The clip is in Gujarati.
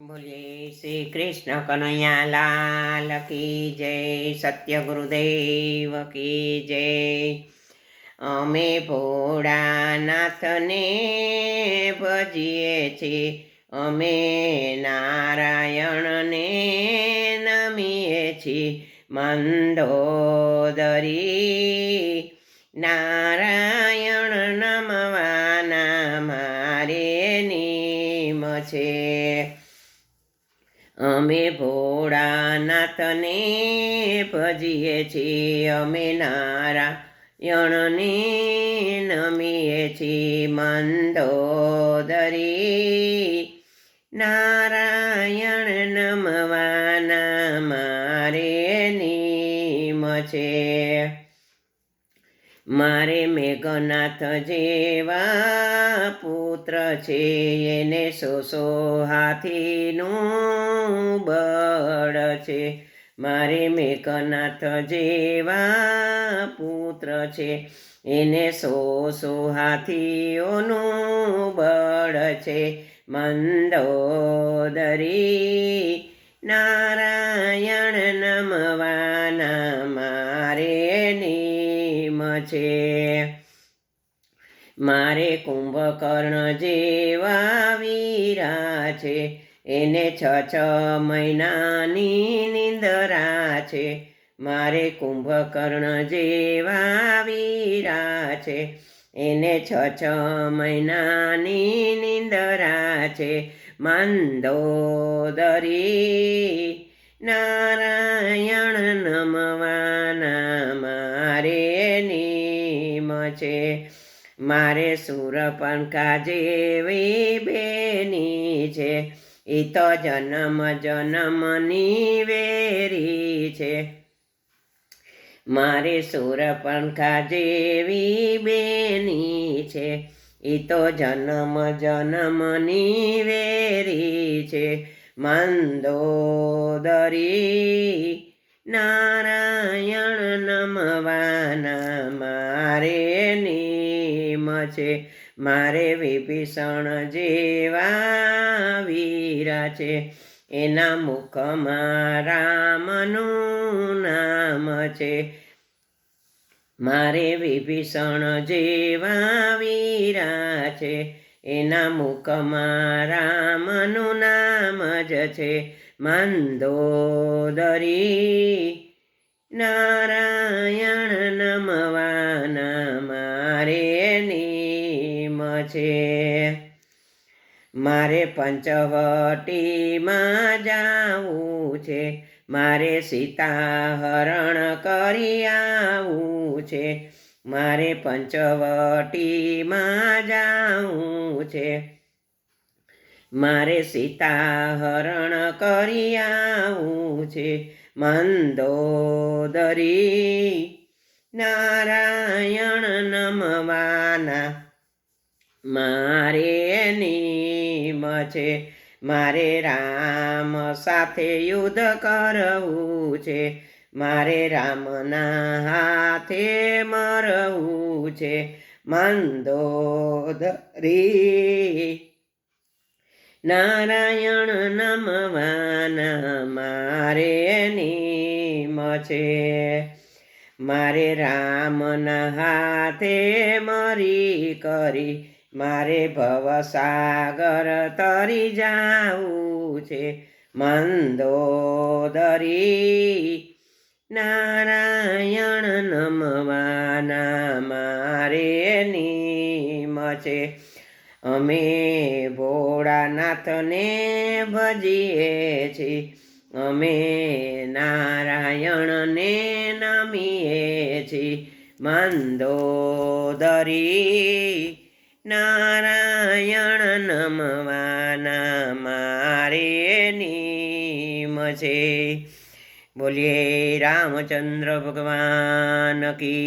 બોલીએ શ્રી કૃષ્ણ કનૈયા લાલ કી જય સત્ય ગુરુદેવ કી જય અમે ભોળાનાથને ભજીએ છીએ, અમે નારાયણને નમીએ છીએ, મંદોદરી નારાયણ નમવાના મારે નીમ છે. અમે ભોળાનાથને ભજીએ છીએ, અમે નારાયણને નમીએ છીએ, મંદોદરી. નારાયણ નમવાના મારે નિમ છે. મારે મેઘનાથ જેવા પુત્ર છે, એને સો સો હાથીનું છે. મારે મેઘનાથ જેવા પુત્ર છે. એને સો સો હાથીઓનું બળ છે. મંદોદરી નારાયણ નમવાના મારે નિમ છે. મારે કુંભકર્ણ જેવા વીરા છે. એને છ છ મહિનાની નિંદરા છે મારે કુંભકર્ણ જેવા વીરા છે. એને છ છ મહિનાની નિંદરા છે મંદોદરી નારાયણ નમવાના મારે નિમ છે. મારે સુરપંખા જેવી બેની છે. એ તો જન્મ જન્મની વેરી છે મારે સુરપંખા જેવી બેની છે એ તો જન્મ જન્મની વેરી છે મંદોદરી નારાયણ નમવાના મારે નિમ છે મારે વિભીષણ જેવા વીરા છે. એના મુખમાં રામનું નામ છે. મારે વિભીષણ જેવા વીરા છે. એના મુખમાં રામનું નામ જ છે. મંદોદરી નારાયણ નમવાના મારે નીમ છે. મારે પંચવટીમાં જાવું છે. મારે સીતાહરણ કરી આવું છે. મારે પંચવટીમાં જાવું છે. મારે સીતાહરણ કરી આવું છે. મંદોદરી નારાયણ નમવાના મારે નિમ છે. મારે રામ સાથે યુદ્ધ કરવું છે. મારે રામના હાથે મરવું છે. મંદોદરી નારાયણ નમવાના મારે નિમ છે. મારે રામના હાથે મરી કરી મારે ભવસાગર તરી જાવું છે મંદોદરી. નારાયણ નમવાના મારે નિમ છે. અમે ભોળાનાથને ભજીએ છીએ. અમે નારાયણને નમીએ છીએ. મંદોદરી. નારાયણ નમવાના મારે નીમ છે. બોલીએ રામચંદ્ર ભગવાન કી